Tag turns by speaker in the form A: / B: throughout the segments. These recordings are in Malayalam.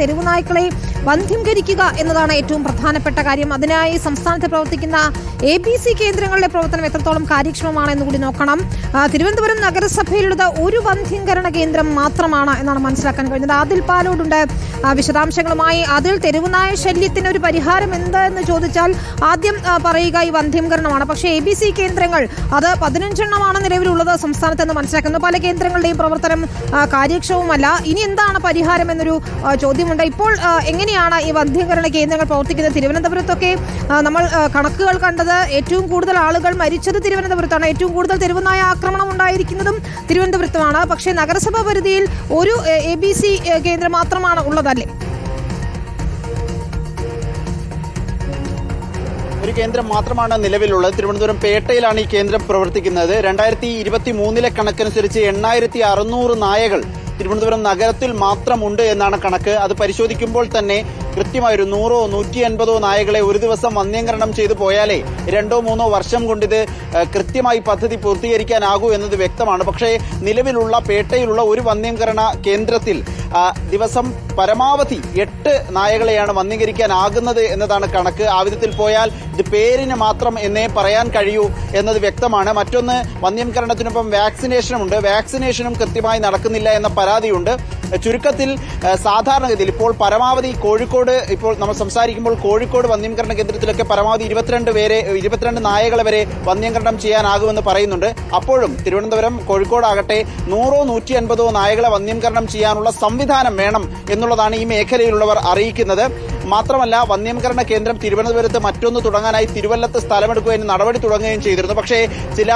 A: തെരുവ് നായ്ക്കളെ വന്ധ്യംകരിക്കുക എന്നതാണ് ഏറ്റവും പ്രധാനപ്പെട്ട കാര്യം. അതിനായി സംസ്ഥാനത്ത് പ്രവർത്തിക്കുന്ന എ ബി സി കേന്ദ്രങ്ങളുടെ പ്രവർത്തനം എത്രത്തോളം കാര്യക്ഷമമാണ് എന്ന് കൂടി നോക്കണം. തിരുവനന്തപുരം നഗരസഭയിലുള്ളത് ഒരു വന്ധ്യംകരണ കേന്ദ്രം മാത്രമാണ് എന്നാണ് മനസ്സിലാക്കാൻ കഴിഞ്ഞത്. ആദിൽ പാലോടുണ്ട്. വിശദാംശങ്ങളുമായി അതിൽ തെരുവുനായ ശല്യത്തിന് ഒരു പരിഹാരം എന്താണെന്ന് ചോദിച്ചാൽ ആദ്യം പറയുക ഈ വന്ധ്യംകരണമാണ്. പക്ഷേ എ ബി സി കേന്ദ്രങ്ങൾ അത് പതിനഞ്ചെണ്ണമാണ് നിലവിലുള്ളത് സംസ്ഥാനത്ത് എന്ന് മനസ്സിലാക്കുന്നു. പല കേന്ദ്രങ്ങളുടെയും പ്രവർത്തനം കാര്യക്ഷമമല്ല ഇനി എന്താണ് പരിഹാരം എന്നൊരു ആ, ചോദ്യമുണ്ട് ഇപ്പോൾ എങ്ങനെയാണ് ഈ വന്ധ്യകരണ കേന്ദ്രങ്ങൾ പ്രവർത്തിക്കുന്നത്? തിരുവനന്തപുരത്തൊക്കെ നമ്മൾ കണക്കുകൾ കണ്ടത് ഏറ്റവും കൂടുതൽ ആളുകൾ മരിച്ചത് തിരുവനന്തപുരത്താണ്. ഏറ്റവും കൂടുതൽ തെരുവുനായ ആക്രമണം ഉണ്ടായിരിക്കുന്നതും തിരുവനന്തപുരത്തുമാണ്. പക്ഷേ നഗരസഭാ പരിധിയിൽ ഒരു എ ബി സി കേന്ദ്രം മാത്രമാണ് ഉള്ളതല്ലേ?
B: ഒരു കേന്ദ്രം മാത്രമാണ് നിലവിലുള്ളത്. തിരുവനന്തപുരം പേട്ടയിലാണ് ഈ കേന്ദ്രം പ്രവർത്തിക്കുന്നത്. രണ്ടായിരത്തി ഇരുപത്തി മൂന്നിലെ കണക്കനുസരിച്ച് എണ്ണായിരത്തി അറുന്നൂറ് നായകൾ തിരുവനന്തപുരം നഗരത്തിൽ മാത്രമുണ്ട് എന്നാണ് കണക്ക്. അത് പരിശോധിക്കുമ്പോൾ തന്നെ കൃത്യമായ ഒരു നൂറോ നൂറ്റി അൻപതോ നായകളെ ഒരു ദിവസം വന്ധ്യംകരണം ചെയ്തു പോയാലേ രണ്ടോ മൂന്നോ വർഷം കൊണ്ട് ഇത് കൃത്യമായി പദ്ധതി പൂർത്തീകരിക്കാനാകൂ എന്നത് വ്യക്തമാണ്. പക്ഷേ നിലവിലുള്ള പേട്ടയിലുള്ള ഒരു വന്ധ്യംകരണ കേന്ദ്രത്തിൽ ദിവസം പരമാവധി എട്ട് നായകളെയാണ് വന്ധ്യീകരിക്കാനാകുന്നത് എന്നതാണ് കണക്ക്. ആ വിധത്തിൽ പോയാൽ ഇത് പേരിന് മാത്രം എന്നേ പറയാൻ കഴിയൂ എന്നത് വ്യക്തമാണ്. മറ്റൊന്ന് വന്ധ്യംകരണത്തിനൊപ്പം വാക്സിനേഷനുമുണ്ട്. വാക്സിനേഷനും കൃത്യമായി നടക്കുന്നില്ല എന്ന പരാതിയുണ്ട്. ചുരുക്കത്തിൽ സാധാരണഗതിയിൽ ഇപ്പോൾ പരമാവധി കോഴിക്കോട് ഇപ്പോൾ നമ്മൾ സംസാരിക്കുമ്പോൾ കോഴിക്കോട് വന്യംകരണ കേന്ദ്രത്തിലൊക്കെ പരമാവധി ഇരുപത്തിരണ്ട് പേരെ ഇരുപത്തിരണ്ട് നായകളെ വരെ വന്യംകരണം ചെയ്യാനാകുമെന്ന് പറയുന്നുണ്ട്. അപ്പോഴും തിരുവനന്തപുരം കോഴിക്കോടാകട്ടെ നൂറോ നൂറ്റി അൻപതോ നായകളെ വന്യംകരണം ചെയ്യാനുള്ള സംവിധാനം വേണം എന്നുള്ളതാണ് ഈ മേഖലയിലുള്ളവർ അറിയിക്കുന്നത്. മാത്രമല്ല വന്യമകരണ കേന്ദ്രം തിരുവനന്തപുരത്ത് മറ്റൊന്ന് തുടങ്ങാനായി തിരുവല്ലത്ത് സ്ഥലമെടുക്കുകയും നടപടി തുടങ്ങുകയും ചെയ്തിരുന്നു. പക്ഷേ ചില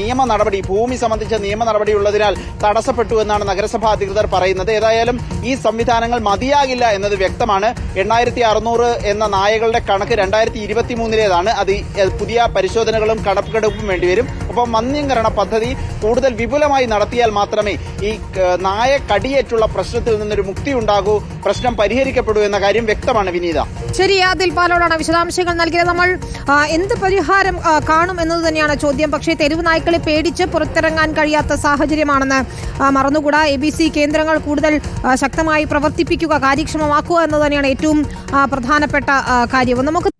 B: നിയമ നടപടി ഭൂമി സംബന്ധിച്ച നിയമ നടപടി ഉള്ളതിനാൽ തടസ്സപ്പെട്ടു എന്നാണ് നഗരസഭാ അധികൃതർ പറയുന്നത്. ഏതായാലും ഈ സംവിധാനങ്ങൾ മതിയാകില്ല എന്നത് വ്യക്തമാണ്. എണ്ണായിരത്തി അറുന്നൂറ് എന്ന നായകളുടെ കണക്ക് രണ്ടായിരത്തി ഇരുപത്തി മൂന്നിലേതാണ് അത് പുതിയ പരിശോധനകളും കണക്കെടുപ്പും വേണ്ടിവരും. ഒപ്പം വന്യംകരണ പദ്ധതി കൂടുതൽ വിപുലമായി നടത്തിയാൽ മാത്രമേ ഈ നായ കടിയേറ്റുള്ള പ്രശ്നത്തിൽ നിന്നൊരു മുക്തി ഉണ്ടാകൂ പ്രശ്നം പരിഹരിക്കപ്പെടൂ എന്ന കാര്യം വ്യക്തമാണ്. വിനീത.
A: ശരി ആദിൽ പാലോടാണ് വിശദാംശങ്ങൾ നൽകിയത് നമ്മൾ. എന്ത് പരിഹാരം കാണും എന്നത് തന്നെയാണ് ചോദ്യം. പക്ഷേ തെരുവ് നായ്ക്കളെ പേടിച്ച് പുറത്തിറങ്ങാൻ കഴിയാത്ത സാഹചര്യമാണെന്ന് മറന്നുകൂടാ. എ ബി സി കേന്ദ്രങ്ങൾ കൂടുതൽ ശക്തമായി പ്രവർത്തിപ്പിക്കുക കാര്യക്ഷമമാക്കുക എന്നത് തന്നെയാണ് ഏറ്റവും പ്രധാനപ്പെട്ട കാര്യവും നമുക്ക്